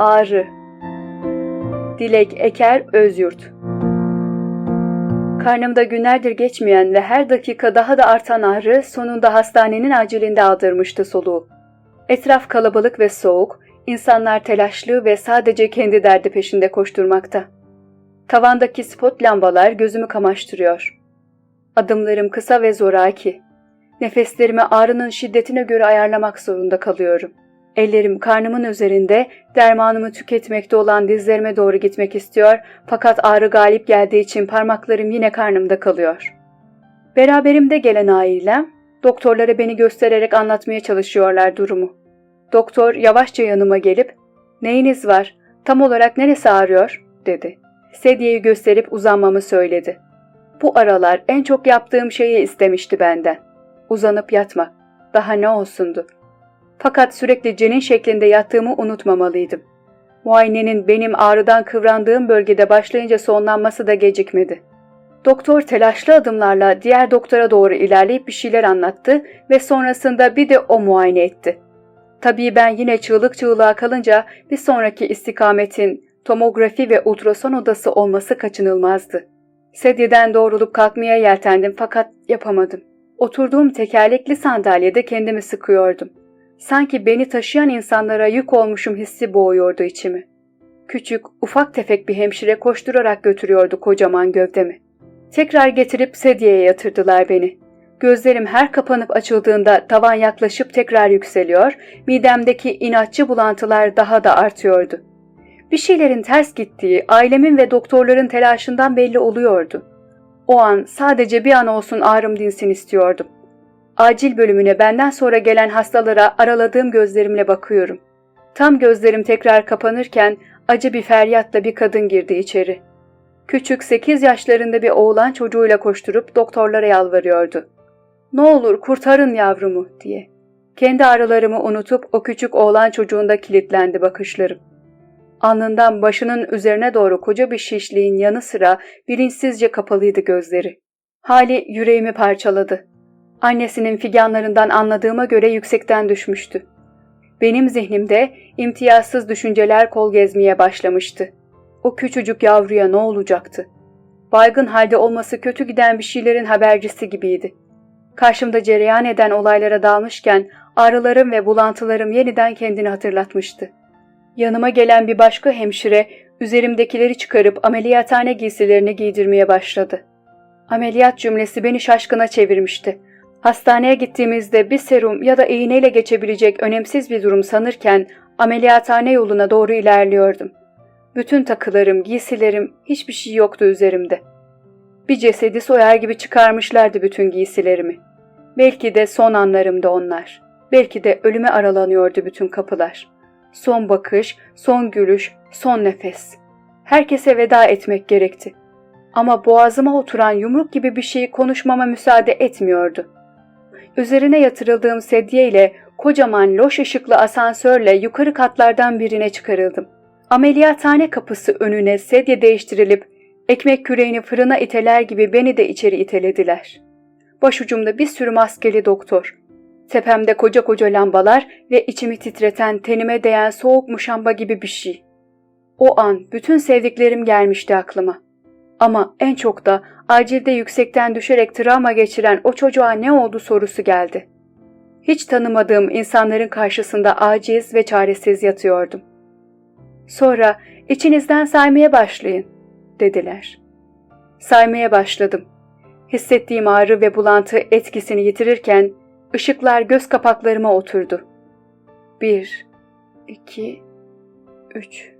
Ağrı Dilek Eker Özyurt Karnımda günlerdir geçmeyen ve her dakika daha da artan ağrı sonunda hastanenin acilinde aldırmıştı soluğu. Etraf kalabalık ve soğuk, insanlar telaşlı ve sadece kendi derdi peşinde koşturmakta. Tavandaki spot lambalar gözümü kamaştırıyor. Adımlarım kısa ve zoraki. Nefeslerimi ağrının şiddetine göre ayarlamak zorunda kalıyorum. Ellerim karnımın üzerinde dermanımı tüketmekte olan dizlerime doğru gitmek istiyor fakat ağrı galip geldiği için parmaklarım yine karnımda kalıyor. Beraberimde gelen ailem doktorlara beni göstererek anlatmaya çalışıyorlar durumu. Doktor yavaşça yanıma gelip ''Neyiniz var? Tam olarak neresi ağrıyor?'' dedi. Sedyeyi gösterip uzanmamı söyledi. Bu aralar en çok yaptığım şeyi istemişti benden. Uzanıp yatmak. Daha ne olsundu? Fakat sürekli cenin şeklinde yattığımı unutmamalıydım. Muayenenin benim ağrıdan kıvrandığım bölgede başlayınca sonlanması da gecikmedi. Doktor telaşlı adımlarla diğer doktora doğru ilerleyip bir şeyler anlattı ve sonrasında bir de o muayene etti. Tabii ben yine çığlık çığlığa kalınca bir sonraki istikametin tomografi ve ultrason odası olması kaçınılmazdı. Sedyeden doğrulup kalkmaya yeltendim fakat yapamadım. Oturduğum tekerlekli sandalyede kendimi sıkıyordum. Sanki beni taşıyan insanlara yük olmuşum hissi boğuyordu içimi. Küçük, ufak tefek bir hemşire koşturarak götürüyordu kocaman gövdemi. Tekrar getirip sedyeye yatırdılar beni. Gözlerim her kapanıp açıldığında tavan yaklaşıp tekrar yükseliyor, midemdeki inatçı bulantılar daha da artıyordu. Bir şeylerin ters gittiği ailemin ve doktorların telaşından belli oluyordu. O an sadece bir an olsun ağrım dinsin istiyordum. Acil bölümüne benden sonra gelen hastalara araladığım gözlerimle bakıyorum. Tam gözlerim tekrar kapanırken acı bir feryatla bir kadın girdi içeri. Küçük sekiz yaşlarında bir oğlan çocuğuyla koşturup doktorlara yalvarıyordu. Ne olur kurtarın yavrumu diye. Kendi ağrılarımı unutup o küçük oğlan çocuğunda kilitlendi bakışlarım. Alnından başının üzerine doğru koca bir şişliğin yanı sıra bilinçsizce kapalıydı gözleri. Hali yüreğimi parçaladı. Annesinin figanlarından anladığıma göre yüksekten düşmüştü. Benim zihnimde imtiyazsız düşünceler kol gezmeye başlamıştı. O küçücük yavruya ne olacaktı? Baygın halde olması kötü giden bir şeylerin habercisi gibiydi. Karşımda cereyan eden olaylara dalmışken ağrılarım ve bulantılarım yeniden kendini hatırlatmıştı. Yanıma gelen bir başka hemşire üzerimdekileri çıkarıp ameliyathane giysilerini giydirmeye başladı. Ameliyat cümlesi beni şaşkına çevirmişti. Hastaneye gittiğimizde bir serum ya da iğneyle geçebilecek önemsiz bir durum sanırken ameliyathane yoluna doğru ilerliyordum. Bütün takılarım, giysilerim, hiçbir şey yoktu üzerimde. Bir cesedi soyar gibi çıkarmışlardı bütün giysilerimi. Belki de son anlarımda onlar. Belki de ölüme aralanıyordu bütün kapılar. Son bakış, son gülüş, son nefes. Herkese veda etmek gerekti. Ama boğazıma oturan yumruk gibi bir şey konuşmama müsaade etmiyordu. Üzerine yatırıldığım sedye ile kocaman loş ışıklı asansörle yukarı katlardan birine çıkarıldım. Ameliyathane kapısı önüne sedye değiştirilip ekmek küreğini fırına iteler gibi beni de içeri itelediler. Başucumda bir sürü maskeli doktor. Tepemde koca koca lambalar ve içimi titreten, tenime değen soğuk muşamba gibi bir şey. O an bütün sevdiklerim gelmişti aklıma. Ama en çok da acilde yüksekten düşerek travma geçiren o çocuğa ne oldu sorusu geldi. Hiç tanımadığım insanların karşısında aciz ve çaresiz yatıyordum. Sonra içinizden saymaya başlayın, dediler. Saymaya başladım. Hissettiğim ağrı ve bulantı etkisini yitirirken ışıklar göz kapaklarıma oturdu. Bir, iki, üç.